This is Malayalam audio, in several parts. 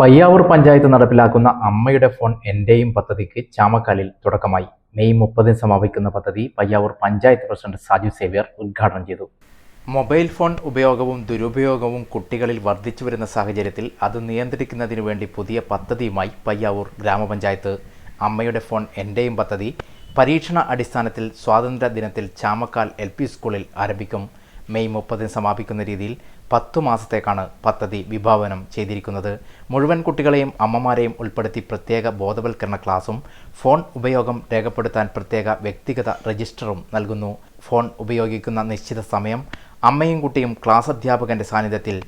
പയ്യാവൂർ പഞ്ചായത്ത് നടപ്പിലാക്കുന്ന അമ്മയുടെ ഫോൺ എന്റെയും പദ്ധതിക്ക് ചാമക്കാലിൽ തുടക്കമായി. മെയ് മുപ്പതിന് സമാപിക്കുന്ന പദ്ധതി പയ്യാവൂർ പഞ്ചായത്ത് പ്രസിഡന്റ് സാജു സേവ്യർ ഉദ്ഘാടനം ചെയ്തു. മൊബൈൽ ഫോൺ ഉപയോഗവും ദുരുപയോഗവും കുട്ടികളിൽ വർദ്ധിച്ചു വരുന്ന സാഹചര്യത്തിൽ അത് നിയന്ത്രിക്കുന്നതിനു വേണ്ടി പുതിയ പദ്ധതിയുമായി പയ്യാവൂർ ഗ്രാമപഞ്ചായത്ത്. അമ്മയുടെ ഫോൺ എന്റെയും പദ്ധതി പരീക്ഷണ അടിസ്ഥാനത്തിൽ സ്വാതന്ത്ര്യ ദിനത്തിൽ ചാമക്കാൽ എൽ സ്കൂളിൽ ആരംഭിക്കും. മെയ് മുപ്പതിന് സമാപിക്കുന്ന രീതിയിൽ പത്തു മാസത്തേക്കാണ് പദ്ധതി വിഭാവനം ചെയ്തിരിക്കുന്നത്. മുഴുവൻ കുട്ടികളെയും അമ്മമാരെയും ഉൾപ്പെടുത്തി പ്രത്യേക ബോധവൽക്കരണ ക്ലാസും ഫോൺ ഉപയോഗം രേഖപ്പെടുത്താൻ പ്രത്യേക വ്യക്തിഗത രജിസ്റ്ററും നൽകുന്നു. ഫോൺ ഉപയോഗിക്കുന്ന നിശ്ചിത സമയം അമ്മയും കുട്ടിയും ക്ലാസ് അധ്യാപകന്റെ സാന്നിധ്യത്തിൽ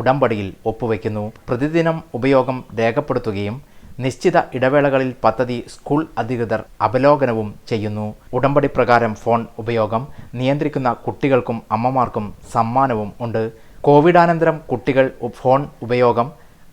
ഉടമ്പടിയിൽ ഒപ്പുവെക്കുന്നു. പ്രതിദിനം ഉപയോഗം രേഖപ്പെടുത്തുകയും നിശ്ചിത ഇടവേളകളിൽ പദ്ധതി സ്കൂൾ അധികൃതർ അവലോകനവും ചെയ്യുന്നു. ഉടമ്പടി പ്രകാരം ഫോൺ ഉപയോഗം നിയന്ത്രിക്കുന്ന കുട്ടികൾക്കും അമ്മമാർക്കും സമ്മാനവും ഉണ്ട്. കോവിഡാനന്തരം കുട്ടികൾ ഫോൺ ഉപയോഗം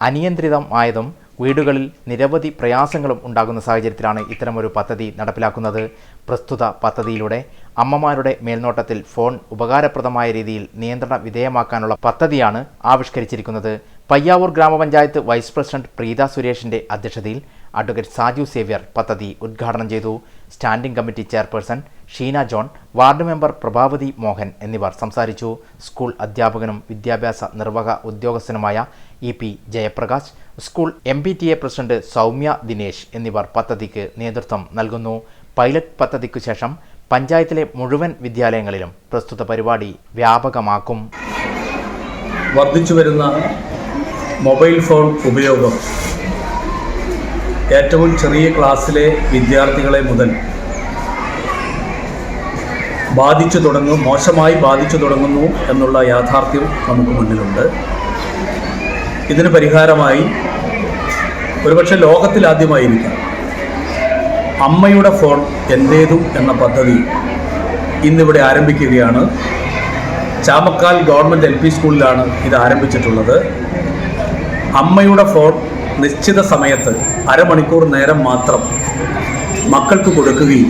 അനിയന്ത്രിതമായതും വീടുകളിൽ നിരവധി പ്രയാസങ്ങളും ഉണ്ടാകുന്ന സാഹചര്യത്തിലാണ് ഇത്തരമൊരു പദ്ധതി നടപ്പിലാക്കുന്നത്. പ്രസ്തുത പദ്ധതിയിലൂടെ അമ്മമാരുടെ മേൽനോട്ടത്തിൽ ഫോൺ ഉപകാരപ്രദമായ രീതിയിൽ നിയന്ത്രണ വിധേയമാക്കാനുള്ള പദ്ധതിയാണ് ആവിഷ്കരിച്ചിരിക്കുന്നത്. പയ്യാവൂർ ഗ്രാമപഞ്ചായത്ത് വൈസ് പ്രസിഡന്റ് പ്രീത സുരേഷിന്റെ അധ്യക്ഷതയിൽ അഡ്വക്കേറ്റ് സാജു സേവ്യർ പദ്ധതി ഉദ്ഘാടനം ചെയ്തു. Standing committee chairperson Sheena John ward member Prabhavathi Mohan എന്നിവർ സംസാരിച്ചു. സ്കൂൾ അധ്യാപകനും വിദ്യാഭ്യാസ നിർവഹ ഉദ്യോഗസ്ഥനുമായ E P Jayaprakash school M P T A president Soumya Dinesh എന്നിവർ പദ്ധതിക്ക് നേതൃത്വം നൽകുന്നു. പൈലറ്റ് പദ്ധതിക്കു ശേഷം പഞ്ചായത്തിലെ മുഴുവൻ വിദ്യാലയങ്ങളിലും പ്രസ്തുത പരിപാടി വ്യാപകമാക്കും. വർദ്ധിച്ചു വരുന്ന മൊബൈൽ ഫോൺ ഉപയോഗം. ഏറ്റവും ചെറിയ ക്ലാസ്സിലെ വിദ്യാർത്ഥികളെ മുതൽ ബാധിച്ചു തുടങ്ങും മോശമായി ബാധിച്ചു തുടങ്ങുന്നു എന്നുള്ള യാഥാർത്ഥ്യം നമുക്ക് മുന്നിലുണ്ട്. ഇതിന് പരിഹാരമായി ഒരുപക്ഷെ ലോകത്തിലാദ്യമായിരിക്കാം അമ്മയുടെ ഫോൺ എന്റേതും എന്ന പദ്ധതി ഇന്നിവിടെ ആരംഭിക്കുകയാണ്. ചാമക്കാൽ ഗവൺമെന്റ് എൽ പി സ്കൂളിലാണ് ഇത് ആരംഭിച്ചിട്ടുള്ളത്. അമ്മയുടെ ഫോൺ നിശ്ചിത സമയത്ത് അരമണിക്കൂർ നേരം മാത്രം മക്കൾക്ക് കൊടുക്കുകയും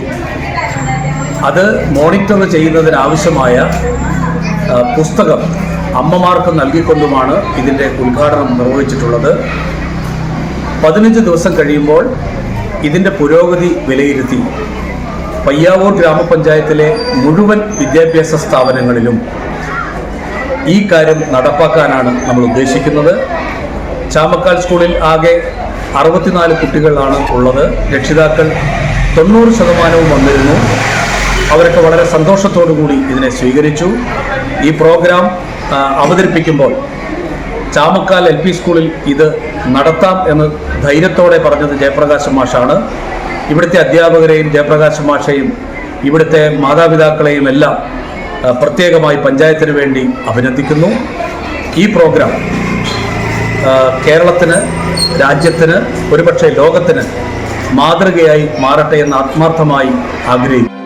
അത് മോണിറ്റർ ചെയ്യുന്നതിനാവശ്യമായ പുസ്തകം അമ്മമാർക്ക് നൽകിക്കൊണ്ടുമാണ് ഇതിന്റെ ഉദ്ഘാടനം നിർവഹിച്ചിട്ടുള്ളത്. പതിനഞ്ച് ദിവസം കഴിയുമ്പോൾ ഇതിന്റെ പുരോഗതി വിലയിരുത്തി പയ്യാവൂർ ഗ്രാമപഞ്ചായത്തിലെ മുഴുവൻ വിദ്യാഭ്യാസ സ്ഥാപനങ്ങളിലും ഈ കാര്യം നടപ്പാക്കാനാണ് നമ്മൾ ഉദ്ദേശിക്കുന്നത്. ചാമക്കാൽ സ്കൂളിൽ ആകെ അറുപത്തിനാല് കുട്ടികളാണ് ഉള്ളത്. രക്ഷിതാക്കൾ തൊണ്ണൂറ് ശതമാനവും വന്നിരുന്നു. അവരൊക്കെ വളരെ സന്തോഷത്തോടു കൂടി ഇതിനെ സ്വീകരിച്ചു. ഈ പ്രോഗ്രാം അവതരിപ്പിക്കുമ്പോൾ ചാമക്കാൽ എൽ പി സ്കൂളിൽ ഇത് നടത്താം എന്ന് ധൈര്യത്തോടെ പറഞ്ഞത് ജയപ്രകാശ് മാഷാണ്. ഇവിടുത്തെ അധ്യാപകരെയും ജയപ്രകാശ് മാഷയും ഇവിടുത്തെ മാതാപിതാക്കളെയും എല്ലാം പ്രത്യേകമായി പഞ്ചായത്തിന് വേണ്ടി അഭിനന്ദിക്കുന്നു. ഈ പ്രോഗ്രാം കേരളത്തിന് രാജ്യത്തിന് ഒരുപക്ഷെ ലോകത്തിന് മാതൃകയായി മാറട്ടെ എന്ന് ആത്മാർത്ഥമായി ആഗ്രഹിക്കുന്നു.